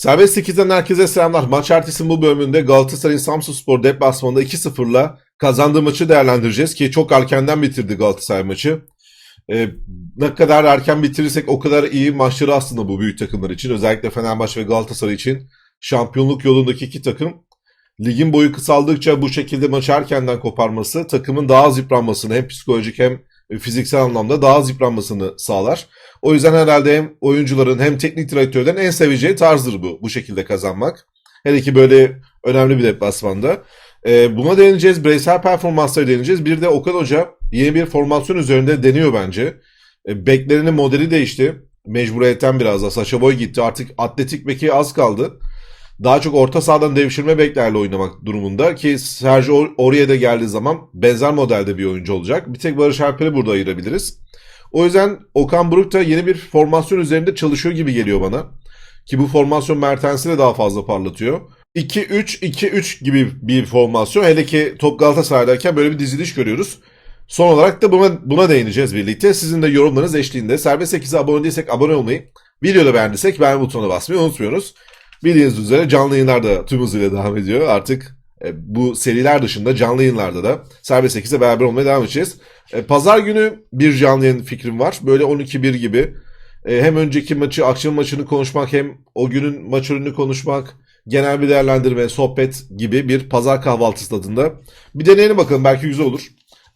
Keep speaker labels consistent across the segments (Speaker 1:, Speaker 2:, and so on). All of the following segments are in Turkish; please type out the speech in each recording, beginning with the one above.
Speaker 1: Serbest 8'den herkese selamlar. Maç ertesinin bu bölümünde Galatasaray'ın Samsunspor deplasmanında 2-0'la kazandığı maçı değerlendireceğiz ki çok erkenden bitirdi Galatasaray maçı. Ee, ne kadar erken bitirirsek o kadar iyi maçları aslında bu büyük takımlar için. Özellikle Fenerbahçe ve Galatasaray için şampiyonluk yolundaki iki takım ligin boyu kısaldıkça bu şekilde maçı erkenden koparması takımın daha az yıpranmasını hem psikolojik hem fiziksel anlamda daha az yıpranmasını sağlar. O yüzden herhalde hem oyuncuların hem teknik direktörlerin en seveceği tarzdır bu. Bu şekilde kazanmak. Hele ki böyle önemli bir deplasmanda. Ee, buna değineceğiz. Bireysel performanslara değineceğiz. Bir de Okan Hoca yeni bir formasyon üzerinde deniyor bence. E, beklerinin modeli değişti. Mecburiyetten biraz da. Saşa Boy gitti. Artık atletik beki az kaldı. Daha çok orta sahadan devşirme beklerle oynamak durumunda ki Sergio oraya da geldiği zaman benzer modelde bir oyuncu olacak. Bir tek Barış Alper'i burada ayırabiliriz. O yüzden Okan Buruk da yeni bir formasyon üzerinde çalışıyor gibi geliyor bana. Ki bu formasyon Mertens'i de daha fazla parlatıyor. 2-3-2-3 gibi bir formasyon. Hele ki top Galatasaray'dayken böyle bir diziliş görüyoruz. Son olarak da buna, buna değineceğiz birlikte. Sizin de yorumlarınız eşliğinde. Serbest 8'e abone değilsek abone olmayı, videoda beğendiysek beğen butonuna basmayı unutmuyoruz. Bildiğiniz üzere canlı yayınlar da tüm hızıyla devam ediyor. Artık e, bu seriler dışında canlı yayınlarda da Serbest 8'e beraber olmaya devam edeceğiz. E, Pazar günü bir canlı yayın fikrim var. Böyle 12-1 gibi. E, hem önceki maçı, akşam maçını konuşmak hem o günün maç ürünü konuşmak, genel bir değerlendirme, sohbet gibi bir pazar kahvaltısı tadında. Bir deneyelim bakalım belki güzel olur.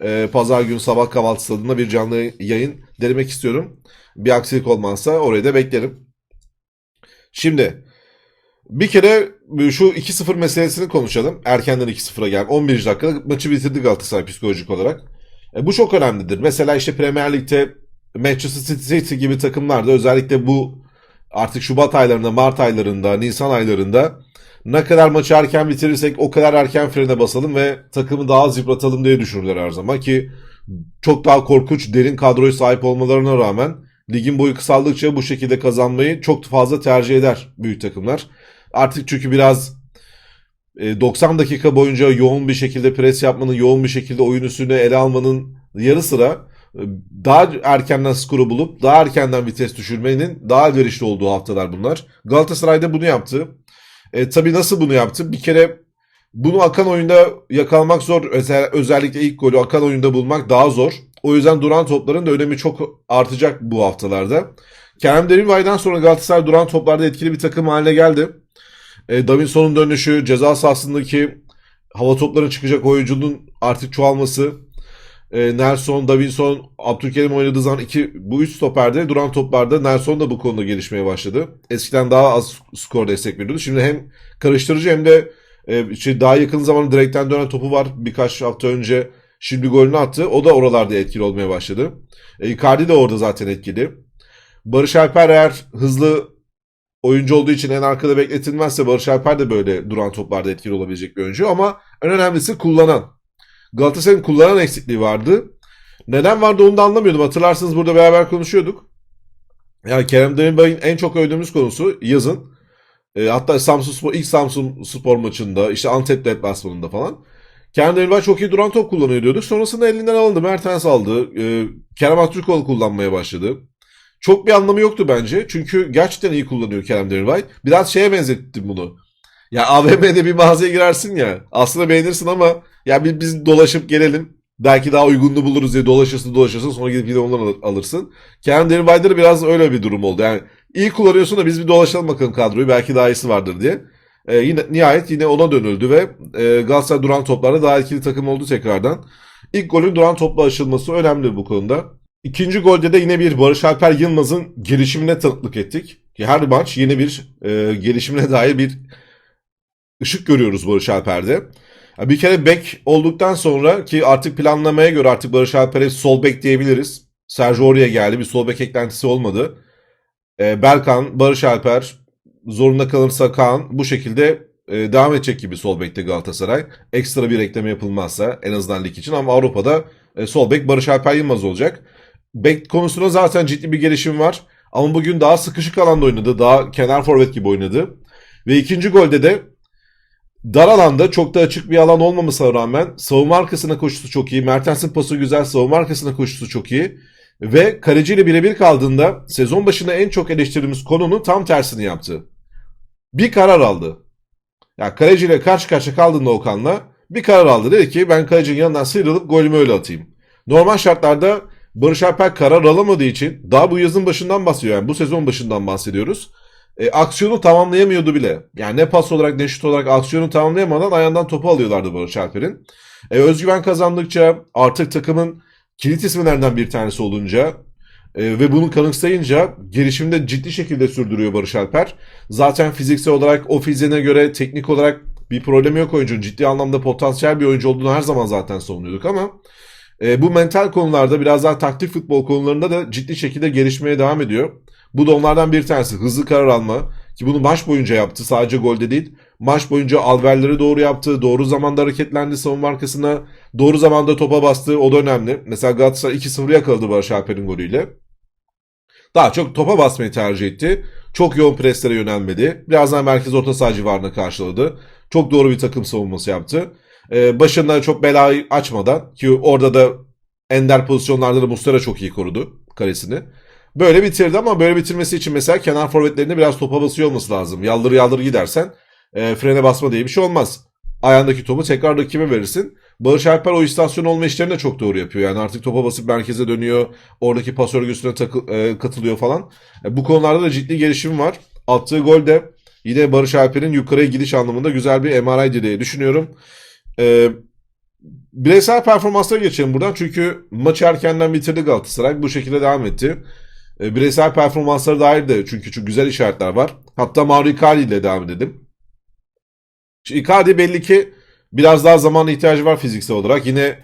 Speaker 1: E, pazar günü sabah kahvaltısı tadında bir canlı yayın denemek istiyorum. Bir aksilik olmazsa orayı da beklerim. Şimdi bir kere şu 2-0 meselesini konuşalım. Erkenden 2-0'a gel. 11. dakikada maçı bitirdi Galatasaray psikolojik olarak. E, bu çok önemlidir. Mesela işte Premier Lig'de Manchester City gibi takımlarda özellikle bu artık Şubat aylarında, Mart aylarında, Nisan aylarında ne kadar maçı erken bitirirsek o kadar erken frene basalım ve takımı daha az yıpratalım diye düşünürler her zaman ki çok daha korkunç derin kadroya sahip olmalarına rağmen ligin boyu kısaldıkça bu şekilde kazanmayı çok fazla tercih eder büyük takımlar. Artık çünkü biraz 90 dakika boyunca yoğun bir şekilde pres yapmanın, yoğun bir şekilde oyun üstüne ele almanın yarı sıra daha erkenden skoru bulup daha erkenden vites düşürmenin daha elverişli olduğu haftalar bunlar. Galatasaray'da bunu yaptı. E, tabii nasıl bunu yaptı? Bir kere bunu akan oyunda yakalamak zor. Özel, özellikle ilk golü akan oyunda bulmak daha zor. O yüzden duran topların da önemi çok artacak bu haftalarda. Kerem Demirbağ'dan sonra Galatasaray duran toplarda etkili bir takım haline geldi. E, Davinson'un dönüşü, ceza sahasındaki hava toplarına çıkacak oyuncunun artık çoğalması, e, Nelson, Davinson, Abdülkerim oynadığı zaman iki, bu üç stoperde duran toplarda Nelson da bu konuda gelişmeye başladı. Eskiden daha az skor destek veriyordu. Şimdi hem karıştırıcı hem de e, şey daha yakın zamanda direkten dönen topu var. Birkaç hafta önce şimdi golünü attı. O da oralarda etkili olmaya başladı. E, Icardi de orada zaten etkili. Barış Alper eğer hızlı oyuncu olduğu için en arkada bekletilmezse Barış Alper de böyle duran toplarda etkili olabilecek bir oyuncu ama en önemlisi kullanan. Galatasaray'ın kullanan eksikliği vardı. Neden vardı onu da anlamıyordum. Hatırlarsınız burada beraber konuşuyorduk. Yani Kerem Demirbay'ın en çok övdüğümüz konusu yazın. E, hatta Samsun Spor, ilk Samsun Spor maçında, işte Antep deplasmanında falan. Kerem Demirbay çok iyi duran top kullanıyor diyorduk. Sonrasında elinden alındı. Mertens aldı. E, Kerem Aktürkoğlu kullanmaya başladı. Çok bir anlamı yoktu bence. Çünkü gerçekten iyi kullanıyor Kerem Demirbay. Biraz şeye benzettim bunu. Ya AVM'de bir mağazaya girersin ya. Aslında beğenirsin ama ya biz, biz dolaşıp gelelim. Belki daha uygunlu buluruz diye dolaşırsın dolaşırsın sonra gidip yine onları alırsın. Kerem Demirbay'da da biraz öyle bir durum oldu. Yani iyi kullanıyorsun da biz bir dolaşalım bakalım kadroyu. Belki daha iyisi vardır diye. Ee, yine nihayet yine ona dönüldü ve e, Galatasaray duran toplarda daha etkili takım oldu tekrardan. İlk golün duran topla aşılması önemli bu konuda. İkinci golde de yine bir Barış Alper Yılmaz'ın gelişimine tanıklık ettik. Her maç yeni bir e, gelişimine dair bir ışık görüyoruz Barış Alper'de. Bir kere bek olduktan sonra ki artık planlamaya göre artık Barış Alper'e sol bek diyebiliriz. Sergio oraya geldi. Bir sol bek eklentisi olmadı. E, Berkan, Barış Alper, zorunda kalırsa Kaan bu şekilde e, devam edecek gibi sol bekte Galatasaray. Ekstra bir ekleme yapılmazsa en azından lig için ama Avrupa'da e, sol bek Barış Alper Yılmaz olacak. Bek konusunda zaten ciddi bir gelişim var. Ama bugün daha sıkışık alanda oynadı. Daha kenar forvet gibi oynadı. Ve ikinci golde de dar alanda çok da açık bir alan olmamasına rağmen savunma arkasına koşusu çok iyi. Mertens'in pası güzel, savunma arkasına koşusu çok iyi. Ve kaleciyle birebir kaldığında sezon başında en çok eleştirdiğimiz konunun tam tersini yaptı. bir karar aldı. Ya kaleciyle karşı karşıya kaldığında Okan'la bir karar aldı. Dedi ki ben kalecinin yanından sıyrılıp golümü öyle atayım. Normal şartlarda Barış Alper karar alamadığı için daha bu yazın başından bahsediyor. Yani bu sezon başından bahsediyoruz. E, aksiyonu tamamlayamıyordu bile. Yani ne pas olarak ne şut olarak aksiyonu tamamlayamadan ayağından topu alıyorlardı Barış Alper'in. E, özgüven kazandıkça artık takımın kilit isimlerinden bir tanesi olunca e, ve bunu kanıksayınca gelişimde ciddi şekilde sürdürüyor Barış Alper. Zaten fiziksel olarak o fiziğine göre teknik olarak bir problemi yok oyuncunun. Ciddi anlamda potansiyel bir oyuncu olduğunu her zaman zaten savunuyorduk ama e, bu mental konularda biraz daha taktik futbol konularında da ciddi şekilde gelişmeye devam ediyor. Bu da onlardan bir tanesi. Hızlı karar alma. Ki bunu maç boyunca yaptı. Sadece golde değil. Maç boyunca alverleri doğru yaptı. Doğru zamanda hareketlendi savunma arkasına. Doğru zamanda topa bastı. O da önemli. Mesela Galatasaray 2-0 yakaladı Barış Alper'in golüyle. Daha çok topa basmayı tercih etti. Çok yoğun preslere yönelmedi. Biraz daha merkez orta saha civarına karşıladı. Çok doğru bir takım savunması yaptı. Ee, başında çok belayı açmadan ki orada da ender pozisyonlarda da Muslera çok iyi korudu karesini. Böyle bitirdi ama böyle bitirmesi için mesela kenar forvetlerinde biraz topa basıyor olması lazım. Yaldır yaldır gidersen e, frene basma diye bir şey olmaz. Ayağındaki topu tekrar rakibe verirsin. Barış Alper o istasyon olma işlerini de çok doğru yapıyor. Yani artık topa basıp merkeze dönüyor. Oradaki pas örgüsüne takı, e, katılıyor falan. E, bu konularda da ciddi gelişim var. Attığı gol de yine Barış Alper'in yukarıya gidiş anlamında güzel bir MRI diye düşünüyorum. E, bireysel performanslara geçelim buradan. Çünkü maçı erkenden bitirdi Galatasaray. Bu şekilde devam etti. E, bireysel performanslara dair de çünkü çok güzel işaretler var. Hatta Mauro Icardi ile devam edelim. Şimdi Icardi belli ki biraz daha zamana ihtiyacı var fiziksel olarak. Yine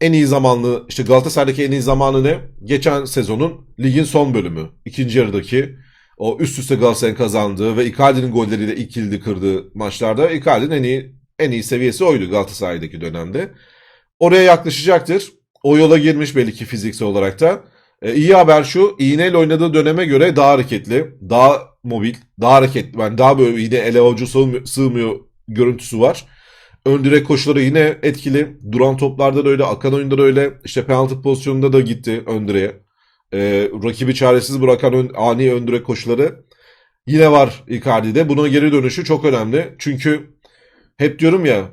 Speaker 1: en iyi zamanlı işte Galatasaray'daki en iyi zamanı ne? Geçen sezonun ligin son bölümü. ikinci yarıdaki o üst üste Galatasaray'ın kazandığı ve Icardi'nin golleriyle ilk kilidi kırdığı maçlarda Icardi'nin en iyi en iyi seviyesi oydu Galatasaray'daki dönemde. Oraya yaklaşacaktır. O yola girmiş belli ki fiziksel olarak da. E, iyi haber şu, iğneyle oynadığı döneme göre daha hareketli, daha mobil, daha hareketli. Yani daha böyle yine ele avucu sığmıyor, sığmıyor görüntüsü var. Ön direk koşuları yine etkili. Duran toplarda da öyle, akan oyunda da öyle. İşte penaltı pozisyonunda da gitti ön direğe. E, rakibi çaresiz bırakan ön, ani ön direk koşuları yine var Icardi'de. Buna geri dönüşü çok önemli. Çünkü hep diyorum ya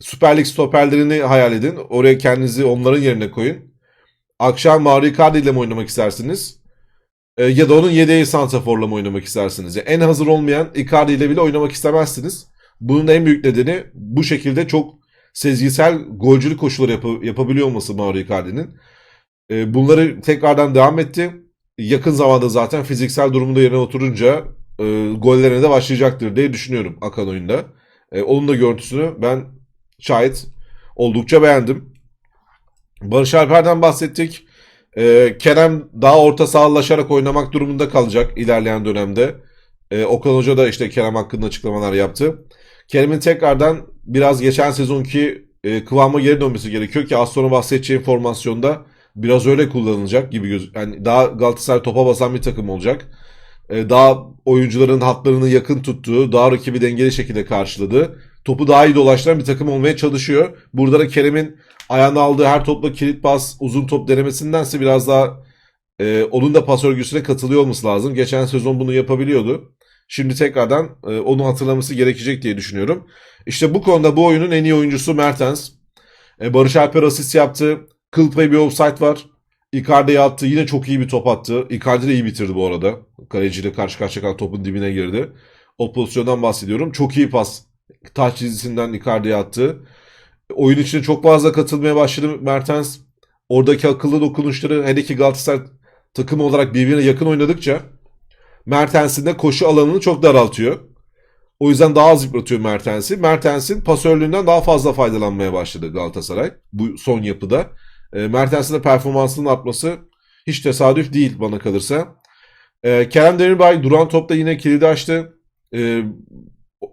Speaker 1: Süper Lig stoperlerini hayal edin. Oraya kendinizi onların yerine koyun. Akşam Mauro Icardi ile mi oynamak istersiniz? E, ya da onun yedeği Santrafor'la mı oynamak istersiniz? Yani en hazır olmayan Icardi ile bile oynamak istemezsiniz. Bunun en büyük nedeni bu şekilde çok sezgisel golcülük koşulları yap- yapabiliyor olması Mauro Icardi'nin. E, bunları tekrardan devam etti. Yakın zamanda zaten fiziksel durumunda yerine oturunca e, gollerine de başlayacaktır diye düşünüyorum akan oyunda. E, onun da görüntüsünü ben şayet oldukça beğendim. Barış Alper'den bahsettik. Ee, Kerem daha orta sahalaşarak oynamak durumunda kalacak ilerleyen dönemde. Ee, Okan Hoca da işte Kerem hakkında açıklamalar yaptı. Kerem'in tekrardan biraz geçen sezonki e, kıvama geri dönmesi gerekiyor ki az sonra bahsedeceğim formasyonda biraz öyle kullanılacak gibi göz yani daha Galatasaray topa basan bir takım olacak. Ee, daha oyuncuların hatlarını yakın tuttuğu, daha rakibi dengeli şekilde karşıladığı, topu daha iyi dolaştıran bir takım olmaya çalışıyor. Burada da Kerem'in ayağına aldığı her topla kilit pas, uzun top denemesindense biraz daha e, onun da pas örgüsüne katılıyor olması lazım. Geçen sezon bunu yapabiliyordu. Şimdi tekrardan e, onu hatırlaması gerekecek diye düşünüyorum. İşte bu konuda bu oyunun en iyi oyuncusu Mertens. E, Barış Alper asist yaptı. Kıl payı bir offside var. Icardi'ye attı. Yine çok iyi bir top attı. Icardi de iyi bitirdi bu arada. Kaleciyle karşı karşıya kalan topun dibine girdi. O pozisyondan bahsediyorum. Çok iyi pas. Taç çizgisinden Icardi'ye attı. Oyun içine çok fazla katılmaya başladı Mertens. Oradaki akıllı dokunuşları hele ki Galatasaray takımı olarak birbirine yakın oynadıkça Mertens'in de koşu alanını çok daraltıyor. O yüzden daha az yıpratıyor Mertens'i. Mertens'in pasörlüğünden daha fazla faydalanmaya başladı Galatasaray bu son yapıda. E, Mertens'in de performansının artması hiç tesadüf değil bana kalırsa. E, Kerem Demirbay duran topta yine kilidi açtı. E,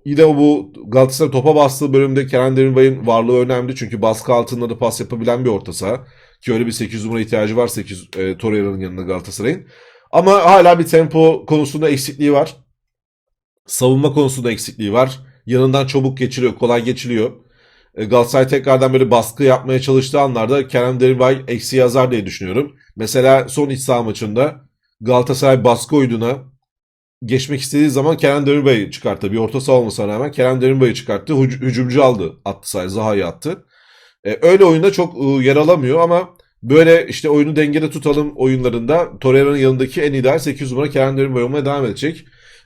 Speaker 1: yine bu Galatasaray topa bastığı bölümde Kerem Demirbay'ın varlığı önemli. Çünkü baskı altında da pas yapabilen bir orta saha. Ki öyle bir 8 numara ihtiyacı var 8 e, Torreira'nın yanında Galatasaray'ın. Ama hala bir tempo konusunda eksikliği var. Savunma konusunda eksikliği var. Yanından çabuk geçiliyor, kolay geçiliyor. E, Galatasaray tekrardan böyle baskı yapmaya çalıştığı anlarda Kerem Demirbay eksi yazar diye düşünüyorum. Mesela son iç saha maçında Galatasaray baskı oyununa geçmek istediği zaman Kerem Demirbay'ı çıkarttı. Bir orta saha olmasına rağmen Kerem Demirbay'ı çıkarttı. Hüc- hücumcu aldı. Attı sayı. Zaha'yı attı. E, öyle oyunda çok e, yer alamıyor ama böyle işte oyunu dengede tutalım oyunlarında Torreira'nın yanındaki en ideal 8 numara Kerem Demirbay olmaya devam edecek.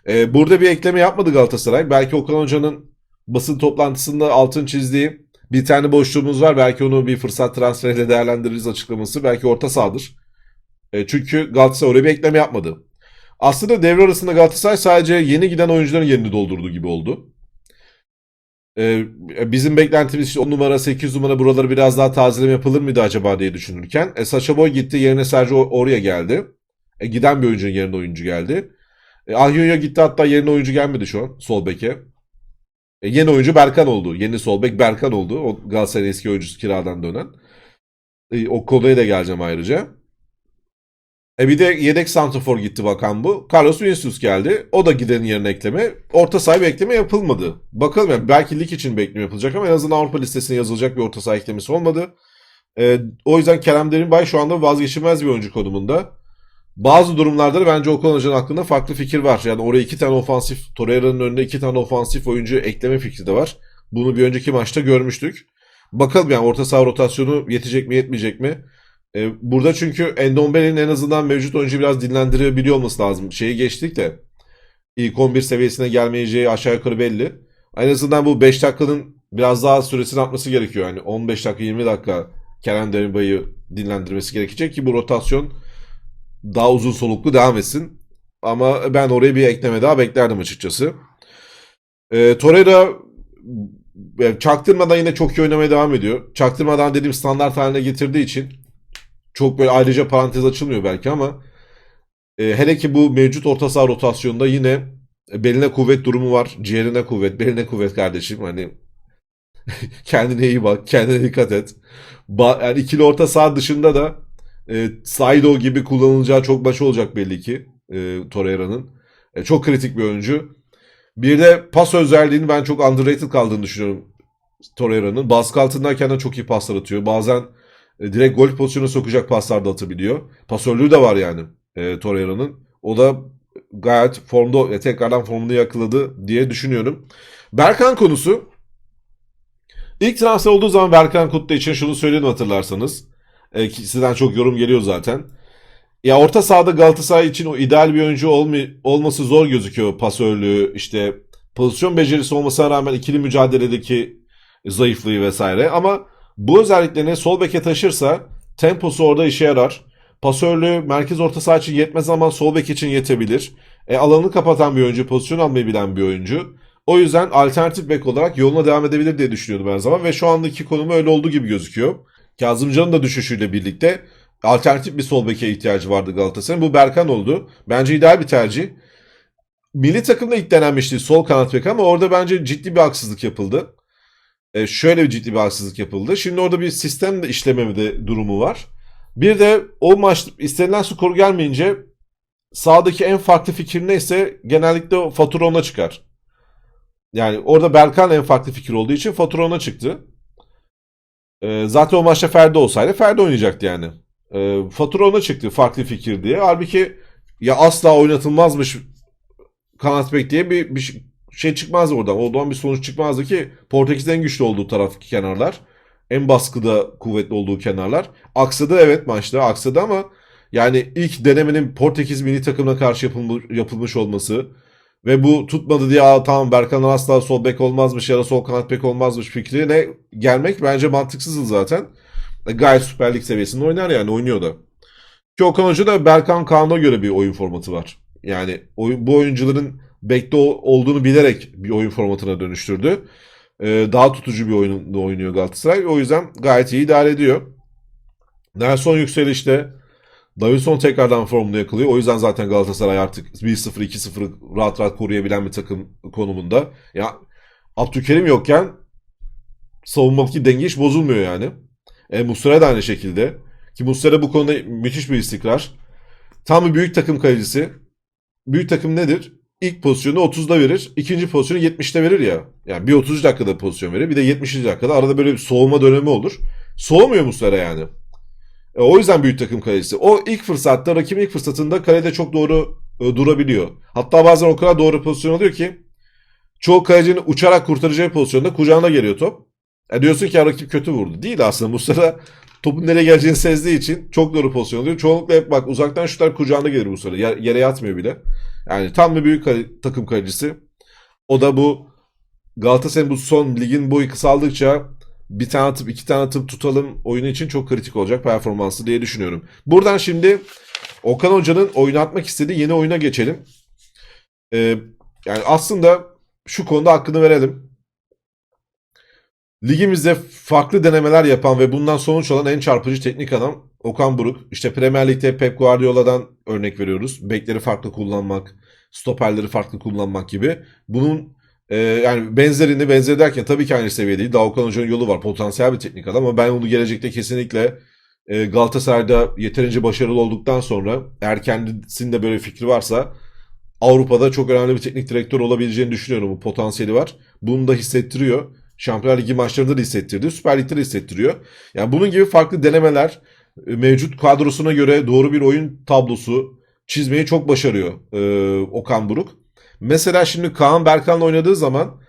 Speaker 1: E, burada bir ekleme yapmadı Galatasaray. Belki Okan Hoca'nın basın toplantısında altın çizdiği bir tane boşluğumuz var. Belki onu bir fırsat transferiyle değerlendiririz açıklaması. Belki orta sahadır. E, çünkü Galatasaray oraya bir ekleme yapmadı. Aslında devre arasında Galatasaray sadece yeni giden oyuncuların yerini doldurdu gibi oldu. Ee, bizim beklentimiz işte 10 numara 8 numara buraları biraz daha tazeleme yapılır mıydı acaba diye düşünürken e, Sacha Boy gitti yerine Sergio oraya geldi. E, giden bir oyuncunun yerine oyuncu geldi. E, Ahyonyo gitti hatta yerine oyuncu gelmedi şu an sol beke. E, yeni oyuncu Berkan oldu. Yeni sol bek Berkan oldu. O Galatasaray'ın eski oyuncusu kiradan dönen. E, o konuya da geleceğim ayrıca. E bir de yedek santrafor gitti bakan bu. Carlos Vinicius geldi. O da gidenin yerine ekleme. Orta saha ekleme yapılmadı. Bakalım yani belki lig için bir ekleme yapılacak ama en azından Avrupa listesine yazılacak bir orta saha eklemesi olmadı. E, o yüzden Kerem Demirbay şu anda vazgeçilmez bir oyuncu konumunda. Bazı durumlarda da bence Okan Hoca'nın aklında farklı fikir var. Yani oraya iki tane ofansif, Torreira'nın önünde iki tane ofansif oyuncu ekleme fikri de var. Bunu bir önceki maçta görmüştük. Bakalım yani orta saha rotasyonu yetecek mi yetmeyecek mi? Ee, burada çünkü Endombele'nin en azından mevcut oyuncu biraz dinlendirebiliyor olması lazım. Şeyi geçtik de ilk 11 seviyesine gelmeyeceği aşağı yukarı belli. En azından bu 5 dakikanın biraz daha süresini atması gerekiyor. Yani 15 dakika 20 dakika Kerem Demirbay'ı dinlendirmesi gerekecek ki bu rotasyon daha uzun soluklu devam etsin. Ama ben oraya bir ekleme daha beklerdim açıkçası. E, Torreira e, çaktırmadan yine çok iyi oynamaya devam ediyor. Çaktırmadan dediğim standart haline getirdiği için çok böyle ayrıca parantez açılmıyor belki ama e, hele ki bu mevcut orta saha rotasyonunda yine beline kuvvet durumu var. Ciğerine kuvvet, beline kuvvet kardeşim. Hani kendine iyi bak, kendine dikkat et. Ba- yani ikili orta saha dışında da e, Saido gibi kullanılacağı çok başı olacak belli ki e, Torreira'nın. E, çok kritik bir oyuncu. Bir de pas özelliğini ben çok underrated kaldığını düşünüyorum Torreira'nın. Baskı altındayken de çok iyi paslar atıyor. Bazen e, direkt gol pozisyonuna sokacak paslar da atabiliyor. Pasörlüğü de var yani e, Torreira'nın. O da gayet formda, e, tekrardan formunu yakaladı diye düşünüyorum. Berkan konusu. İlk transfer olduğu zaman Berkan Kutlu için şunu söyledim hatırlarsanız. E, sizden çok yorum geliyor zaten. Ya orta sahada Galatasaray için o ideal bir oyuncu olma- olması zor gözüküyor. Pasörlüğü, işte pozisyon becerisi olmasına rağmen ikili mücadeledeki zayıflığı vesaire. Ama bu özelliklerini sol beke taşırsa temposu orada işe yarar. Pasörlüğü merkez orta saha için yetmez ama sol bek için yetebilir. E, alanını kapatan bir oyuncu, pozisyon almayı bilen bir oyuncu. O yüzden alternatif bek olarak yoluna devam edebilir diye düşünüyordum her zaman ve şu andaki konumu öyle olduğu gibi gözüküyor. Kazımcan'ın da düşüşüyle birlikte alternatif bir sol beke ihtiyacı vardı Galatasaray'ın. Bu Berkan oldu. Bence ideal bir tercih. Milli takımda ilk denenmişti sol kanat bek ama orada bence ciddi bir haksızlık yapıldı. E, şöyle bir ciddi bir haksızlık yapıldı. Şimdi orada bir sistem de işlememede durumu var. Bir de o maç istenilen skor gelmeyince sahadaki en farklı fikir neyse genellikle fatura ona çıkar. Yani orada Berkan en farklı fikir olduğu için fatura ona çıktı. E, zaten o maçta Ferdi olsaydı Ferdi oynayacaktı yani. E, fatura ona çıktı farklı fikir diye. Halbuki ya asla oynatılmazmış kanat bek diye bir, bir şey çıkmazdı oradan. Oradan bir sonuç çıkmazdı ki Portekiz'in en güçlü olduğu taraf kenarlar. En baskıda kuvvetli olduğu kenarlar. Aksadı evet maçta aksadı ama yani ilk denemenin Portekiz milli takımına karşı yapılmış, yapılmış olması ve bu tutmadı diye Aa, tamam Berkan'dan asla sol bek olmazmış ya da sol kanat bek olmazmış fikrine gelmek bence mantıksızdı zaten. E, gayet Süper Lig seviyesinde oynar yani oynuyor da. Ki Okan Hoca da Berkan Kaan'a göre bir oyun formatı var. Yani bu oyuncuların bekte olduğunu bilerek bir oyun formatına dönüştürdü. Ee, daha tutucu bir oyunda oynuyor Galatasaray. O yüzden gayet iyi idare ediyor. Nelson yükselişte Davinson tekrardan formunu yakalıyor. O yüzden zaten Galatasaray artık 1-0 2-0 rahat rahat koruyabilen bir takım konumunda. Ya Abdülkerim yokken savunmadaki denge hiç bozulmuyor yani. E, Muslera da aynı şekilde. Ki Muslera bu konuda müthiş bir istikrar. Tam bir büyük takım kalecisi. Büyük takım nedir? İlk pozisyonu 30'da verir. ikinci pozisyonu 70'te verir ya. Yani bir 30 dakikada pozisyon verir. Bir de 70. dakikada arada böyle bir soğuma dönemi olur. Soğumuyor Muslera yani. E, o yüzden büyük takım kalecisi. O ilk fırsatta, rakibin ilk fırsatında kalede çok doğru e, durabiliyor. Hatta bazen o kadar doğru pozisyon alıyor ki çoğu kalecinin uçarak kurtaracağı pozisyonda kucağına geliyor top. E diyorsun ki ya rakip kötü vurdu. Değil aslında Muslera topun nereye geleceğini sezdiği için çok doğru pozisyon alıyor. Çoğunlukla hep bak uzaktan şutlar kucağına gelir sırada. Yer- yere yatmıyor bile. Yani tam bir büyük kale- takım kalecisi. O da bu Galatasaray'ın bu son ligin boyu kısaldıkça bir tane atıp iki tane atıp tutalım oyunu için çok kritik olacak performansı diye düşünüyorum. Buradan şimdi Okan Hoca'nın oynatmak istediği yeni oyuna geçelim. Ee, yani aslında şu konuda hakkını verelim. Ligimizde farklı denemeler yapan ve bundan sonuç alan en çarpıcı teknik adam Okan Buruk. İşte Premier Lig'de Pep Guardiola'dan örnek veriyoruz. Bekleri farklı kullanmak, stoperleri farklı kullanmak gibi. Bunun e, yani benzerini benzer derken tabii ki aynı seviye değil. Daha Okan Hoca'nın yolu var. Potansiyel bir teknik adam ama ben onu gelecekte kesinlikle e, Galatasaray'da yeterince başarılı olduktan sonra eğer kendisinde böyle fikri varsa Avrupa'da çok önemli bir teknik direktör olabileceğini düşünüyorum. Bu potansiyeli var. Bunu da hissettiriyor. Şampiyonlar Ligi maçlarında da hissettirdi. Süper Lig'de de hissettiriyor. Yani bunun gibi farklı denemeler e, mevcut kadrosuna göre doğru bir oyun tablosu çizmeyi çok başarıyor e, Okan Buruk. Mesela şimdi Kaan Berkan'la oynadığı zaman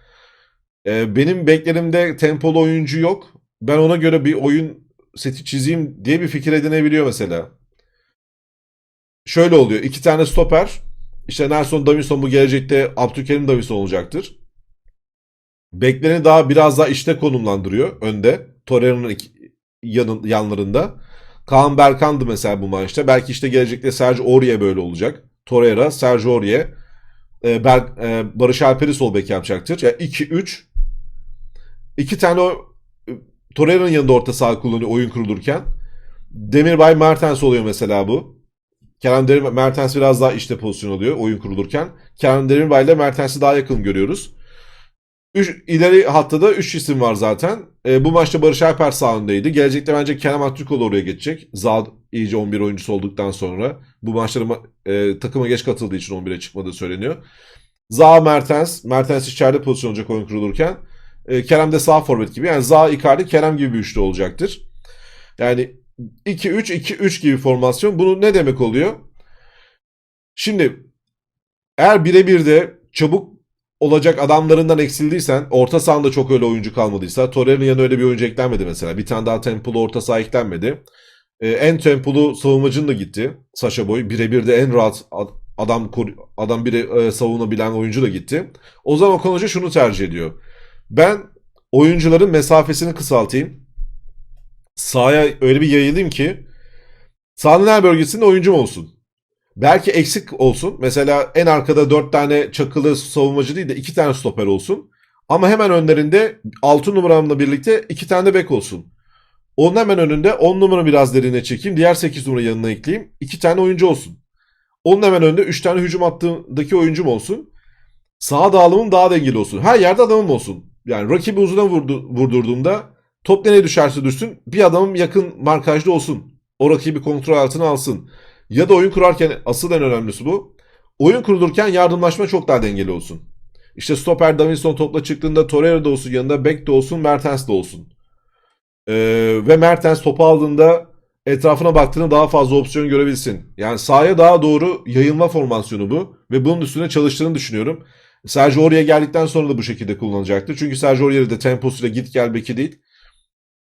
Speaker 1: e, benim beklerimde tempolu oyuncu yok. Ben ona göre bir oyun seti çizeyim diye bir fikir edinebiliyor mesela. Şöyle oluyor. iki tane stoper. İşte Nelson Davinson bu gelecekte Abdülkerim Davinson olacaktır. Beklerini daha biraz daha işte konumlandırıyor önde. Torreira'nın yanın, yanlarında. Kaan Berkan'dı mesela bu maçta. Belki işte gelecekte Sergio Aurier böyle olacak. Torreira, Sergio Aurier. E, Ber- e, Barış Alper'i sol bek yapacaktır. Yani 2-3. İki tane o e, Torreira'nın yanında orta saha kullanıyor oyun kurulurken. Demirbay Mertens oluyor mesela bu. Kerem Demir Mertens biraz daha işte pozisyon oluyor oyun kurulurken. Kerem Demirbay ile Mertens'i daha yakın görüyoruz. Üç, ileri hatta da 3 isim var zaten. E, bu maçta Barış Alper sağ öndeydi. Gelecekte bence Kerem Aktürkoğlu oraya geçecek. Zad iyice 11 oyuncusu olduktan sonra. Bu maçlara ma- e, takıma geç katıldığı için 11'e çıkmadığı söyleniyor. Zaha Mertens. Mertens içeride pozisyon olacak oyun kurulurken. E, Kerem de sağ forvet gibi. Yani Zaha Icardi Kerem gibi bir üçlü olacaktır. Yani 2-3-2-3 gibi formasyon. Bunu ne demek oluyor? Şimdi eğer birebir de çabuk olacak adamlarından eksildiysen, orta sahanda çok öyle oyuncu kalmadıysa, Torreira'nın yanına öyle bir oyuncu eklenmedi mesela. Bir tane daha tempolu orta saha eklenmedi. Ee, en tempolu savunmacın da gitti. Sasha Boy. Birebir de en rahat ad- adam adam biri e, savunabilen oyuncu da gitti. O zaman Okan şunu tercih ediyor. Ben oyuncuların mesafesini kısaltayım. Sahaya öyle bir yayılayım ki sahanın her bölgesinde oyuncum olsun. Belki eksik olsun. Mesela en arkada 4 tane çakılı savunmacı değil de 2 tane stoper olsun. Ama hemen önlerinde 6 numaramla birlikte 2 tane de bek olsun. Onun hemen önünde 10 numara biraz derine çekeyim. Diğer 8 numara yanına ekleyeyim. 2 tane oyuncu olsun. Onun hemen önünde 3 tane hücum hattındaki oyuncum olsun. Sağ dağılımım daha dengeli olsun. Her yerde adamım olsun. Yani rakibi uzuna vurdu, vurdurduğumda top nereye düşerse düşsün bir adamım yakın markajda olsun. O rakibi kontrol altına alsın. Ya da oyun kurarken asıl en önemlisi bu. Oyun kurulurken yardımlaşma çok daha dengeli olsun. İşte stoper Davinson topla çıktığında Torreira da olsun yanında Beck de olsun Mertens de olsun. Ee, ve Mertens topu aldığında etrafına baktığında daha fazla opsiyon görebilsin. Yani sahaya daha doğru yayılma formasyonu bu. Ve bunun üstüne çalıştığını düşünüyorum. Sergio Aurier geldikten sonra da bu şekilde kullanacaktır. Çünkü Sergio Aurier'in de temposuyla git gel beki değil.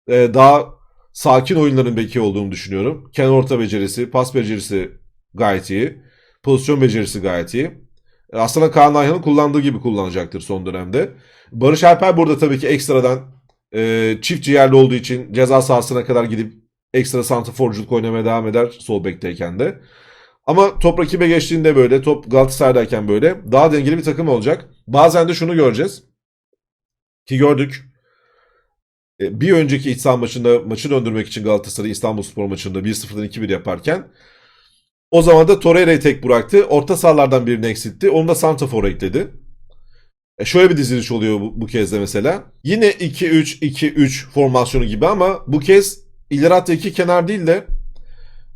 Speaker 1: Ee, daha sakin oyunların beki olduğunu düşünüyorum. Kenar orta becerisi, pas becerisi gayet iyi. Pozisyon becerisi gayet iyi. Aslında Kaan Ayhan'ın kullandığı gibi kullanacaktır son dönemde. Barış Alper burada tabii ki ekstradan e, çift ciğerli olduğu için ceza sahasına kadar gidip ekstra santraforculuk oynamaya devam eder sol bekteyken de. Ama top rakibe geçtiğinde böyle, top Galatasaray'dayken böyle daha dengeli bir takım olacak. Bazen de şunu göreceğiz. Ki gördük. E, bir önceki iç maçında maçı döndürmek için Galatasaray İstanbulspor maçında 1-0'dan 2-1 yaparken o zaman da Torreira'yı tek bıraktı. Orta sahalardan birini eksiltti. Onu da Santafor ekledi. E şöyle bir diziliş oluyor bu, bu kez de mesela. Yine 2-3-2-3 formasyonu gibi ama bu kez ileri hatta iki kenar değil de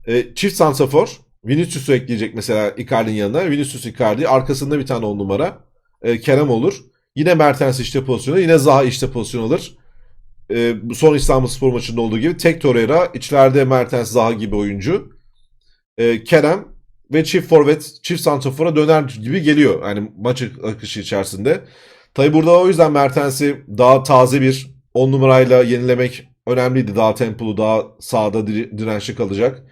Speaker 1: e, çift santrafor. Vinicius'u ekleyecek mesela Icardi'nin yanına. Vinicius Icardi. Arkasında bir tane on numara. E, Kerem olur. Yine Mertens işte pozisyonu. Yine Zaha işte pozisyon alır. E, son İstanbul Spor maçında olduğu gibi tek Torreira. içlerde Mertens Zaha gibi oyuncu. E, Kerem ve çift forvet, çift santrafora döner gibi geliyor. Yani maç akışı içerisinde. Tabi burada o yüzden Mertens'i daha taze bir 10 numarayla yenilemek önemliydi. Daha tempolu, daha sağda dire- dirençli kalacak.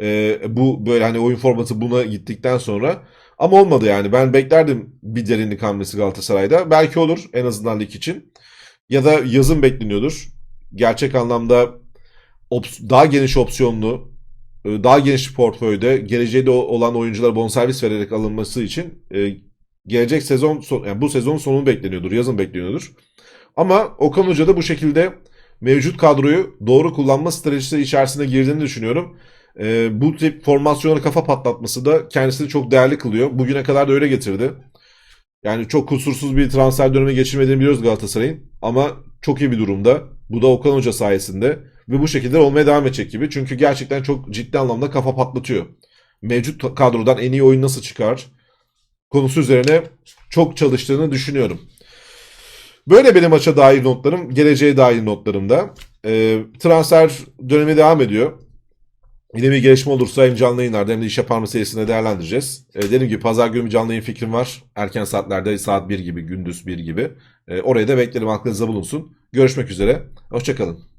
Speaker 1: Ee, bu böyle hani oyun formatı buna gittikten sonra. Ama olmadı yani. Ben beklerdim bir derinlik hamlesi Galatasaray'da. Belki olur en azından lig için. Ya da yazın bekleniyordur. Gerçek anlamda daha geniş opsiyonlu, daha geniş portföyde geleceğe olan oyunculara bonservis vererek alınması için e, gelecek sezon yani bu sezon sonu bekleniyordur, yazın bekleniyordur. Ama Okan Hoca da bu şekilde mevcut kadroyu doğru kullanma stratejisi içerisine girdiğini düşünüyorum. E, bu tip formasyona kafa patlatması da kendisini çok değerli kılıyor. Bugüne kadar da öyle getirdi. Yani çok kusursuz bir transfer dönemi geçirmediğini biliyoruz Galatasaray'ın. Ama çok iyi bir durumda. Bu da Okan Hoca sayesinde. Ve bu şekilde olmaya devam edecek gibi. Çünkü gerçekten çok ciddi anlamda kafa patlatıyor. Mevcut kadrodan en iyi oyun nasıl çıkar konusu üzerine çok çalıştığını düşünüyorum. Böyle benim maça dair notlarım, geleceğe dair notlarım da. Ee, transfer dönemi devam ediyor. Yine bir gelişme olursa hem canlı yayınlarda hem de iş yapar meselesini değerlendireceğiz. Ee, dediğim gibi pazar günü canlı yayın fikrim var. Erken saatlerde saat 1 gibi, gündüz 1 gibi. Ee, oraya da beklerim aklınızda bulunsun. Görüşmek üzere. Hoşçakalın.